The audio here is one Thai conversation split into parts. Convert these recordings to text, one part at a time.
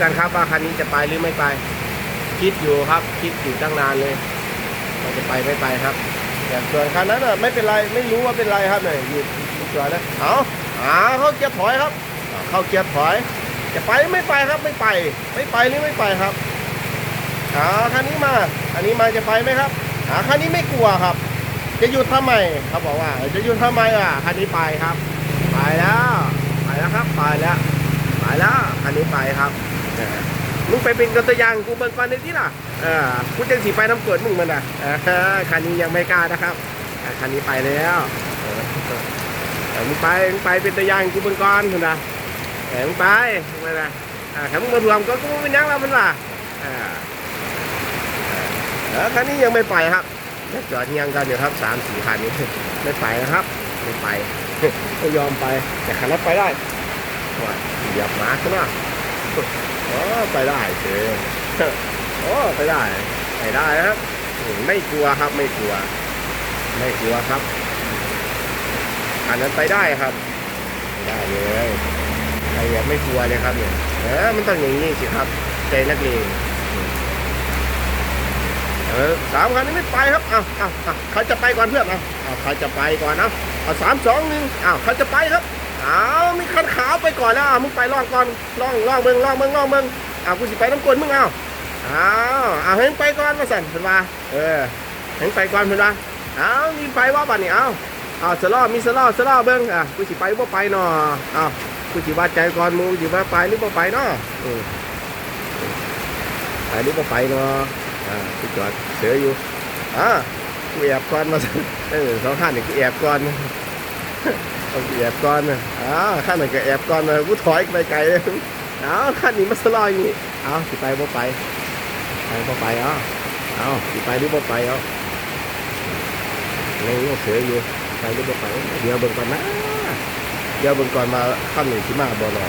กันครับว่าคันนี้จะไปหรือไม่ไป คิดอยู่ครับ คิดอยู่ตั้งนานเลยว่าจะไปไม่ไปครับแต่ส่วนคันนั้นน่ะไม่เป็นไรไม่รู้ว่าเป็นไรครับเนี่ยอยู่อยู่จอดนะเอาอาเข้าเกียร์ถอยครับ เข้าเกียร์ถอย จะไปไม่ไปครับไม่ไป ไม่ไปหรือไม่ไปครับอาคันนี้มาคันนี้มาจะไปไหมครับอาคันนี้ไม่กลัวครับ จะหยุดทำไมเขาบอกว่า จะหยุดทำไมอะคันนี้ไปครับ ไปแล้ว ไปแล้วครับ ไปแล้ว ไปแล้วคันนี้ไปครับ มึงไปเป็นตัวอย่างกูเบิ่งก่อนในที่ล่ะเออกูจังสีไปน้ำเกิดมึงมันอะเออคันนี้ยังไม่กล้านะครับคันนี้ไปแล้วออเออมึงไปมึงไปเป็นตัวอย่างกูเบิ่งก่อนคุณนะเออมึงไปมึงไปนะอ่าถ้ามึงมารวมก็กูเป็นยังแล้วมันล่ะอ่าเออคันนี้ยังไม่ไปครับจอดเงียงกันอยู่ครับสามสี่คันนี้ไม่ไปนะครับไม่ไปไม่ยอมไปแต่คันนั้นไปได้ว่าเหยียบหมาใช่ไหม อ๋อไปได้เจอโอ้ไปได้ไปได้ครับไม่กลัวครับไม่กลัว ไม่กลัวครับคันนั้นไปได้ครับได้เลยใครไม่กลัวเลยครับเนี่ยเออมันต้องอย่างนี้สิครับ ใจนักเลงเออสามคันนี้ไม่ไปครับเอาเอาเอาเขาจะไปก่อนเพื่อนเอาเอาเขาจะไปก่อนเอาเอาสามสองหนึ่งอ้าวเขาจะไปครับ อ้าวมีคันขาวไปก่อนแล้วอ้าวมึงไปล่องก่อนล่องล่องเมืองล่องเมืองล่องเมืองอ้าวกูสิไปน้ำกลนมึงเอาอ้าวอ้าวเห็นไปก่อนมาสั่นเพิ่นว่าเออเห็นไปก่อนเพิ่นว่าอ้าวมีไปว่าบัดนี้อ้าวอ้าวสลอมีสลอสลอเบิ่งอะกูสิไปบ่ไปเนาะอ้าวกูสิว่าใจก่อนมึงสิว่าไปหรือบ่ไปเนาะไปหรือบ่ไปเนาะอ่ากูจอดเสืออยู่อ่ากูแอบก่อนมาสั่นเออสองข้างนี่กูแอบก่อน เอาแอบก่อนนะอ้าวขั้นหนก็แอบก่อนนะกูถอยไปไกลเลยอ้าวขั้นนี้มันสลอยนี่อ้าวสิไปบ่ไปไปบ่ไปอ้าอ้าวสิไปหรือบ่ไปอ้าเลยเสืออยู่ไปหรือบ่ไปเดี๋ยวเบิ่งก่อนนะเดี๋ยวเบิ่งก่อนมาขั้นนี้สิมาบ่หรอ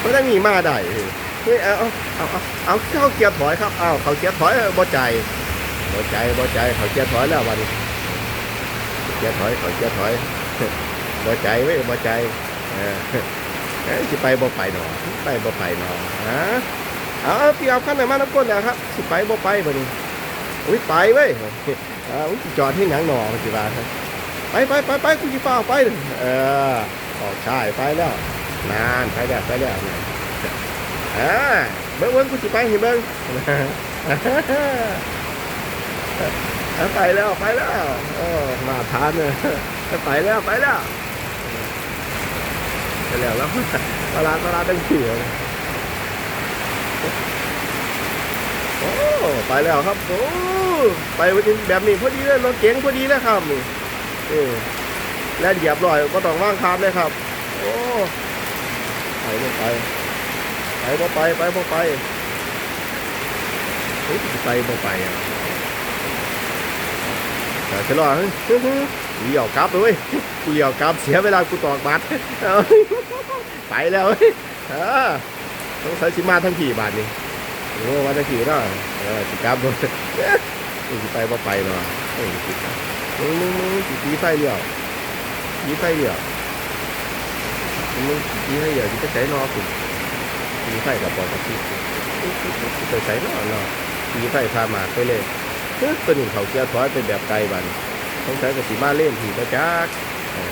ไม่ได้มีมาได้เฮ้ยเฮ้ยเอาเอาเอาเอาเข้าเกียร์ถอยครับเอาเขาเกียร์ถอยบ่ใจบ่ใจบ่ใจเขาเกียร์ถอยแล้ววันนี้ เกียร์ถอยขอเกียร์ถอยบ่ใจเว้บ่ใจเออสิไปบ่ไปหนอไปบ่ไปหนอฮะเอาพี่เอาขั้นไหนมาน้ำก้นแล้วครับ สิไปบ่ไปบ่นี่อุ้ยไปเว้ยเอาอุ้ยจอดที่หนังหนอมันสิว่าครับไปไปไปไปกูสิฟ้าไปเออออกชายไปแล้ว นานไปแล้วไปแล้วอ่าเบิ่งเบิ่งกูสิไปให้เบิ่ง ไปแล้วไปแล้วโอ้มาทานเลยไปแล้วไปแล้วไปแล้วแล้วเวลาเวลาตั้งเขียวโอ้ไปแล้วครับโอ้ไปแบบนี้พอดีเลยรถเก๋งพอดีเลยครับนี่เออแล้วเหยียบลอยก็ต้องว่างคามเลยครับ โอ้ไปไม่ไปไปบ่ไปไปบ่ไปไปบ่ไปอะ Trời cái lo กูเหยียวกลับเลยกูเหยียวกลับเสียเวลากูตอกบัตรเอาไปแล้วเว้ยเออต้องใช้ชิมาทั้งขี่บาทนี่โอ้มาทั้งขี่เนาะเออสิกลับบ่กูสิไปบ่ไปเนาะเออสิกลับมึงมึงมึงสีไฟเดียวตีไฟเดียวมึงสิตีไฟเดียวที่จะใช้นอกูตีไฟกับปอกับที่ไปใช้นอเนาะตีไฟพามาไปเลย เฮ้ยตัวนี้เขาเกียร์ถอยเป็นแบบไกลบันต้องใช้กับสีมาเล่นผีประจัก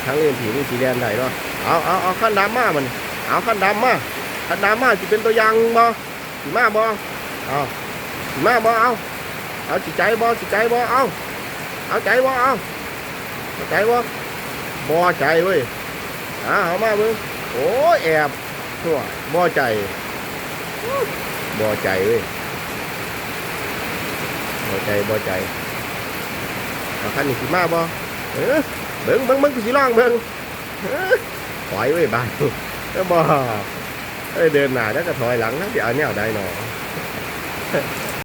ทั้งเล่นผีนี่สีแดงได้เนาะเอาเอาเอาขั้นดำมามันเอาขั้นดำมาขั้นดำมาจะเป็นตัวอย่างบ่สีมาบ่เอาสีมาบ่เอาเอาจิใจบ่จิใจบ่เอาเอาใจบ่เอาเอาใจบ่บ่ใจเว้ยอ่าเอามามึงโอ้ยแอบตัวบ่ใจบ่ใจเว้ย บ่ใจบ่ใจเอาคันนี้สิมาบ่เออเบิ่งเบิ่งเบิ่งกูสิลองเบิ่งถอยไว้บ้านบ่เดินหน้าแล้วก็ถอยหลังนะเดี๋ยวเอาแนวใดหนอ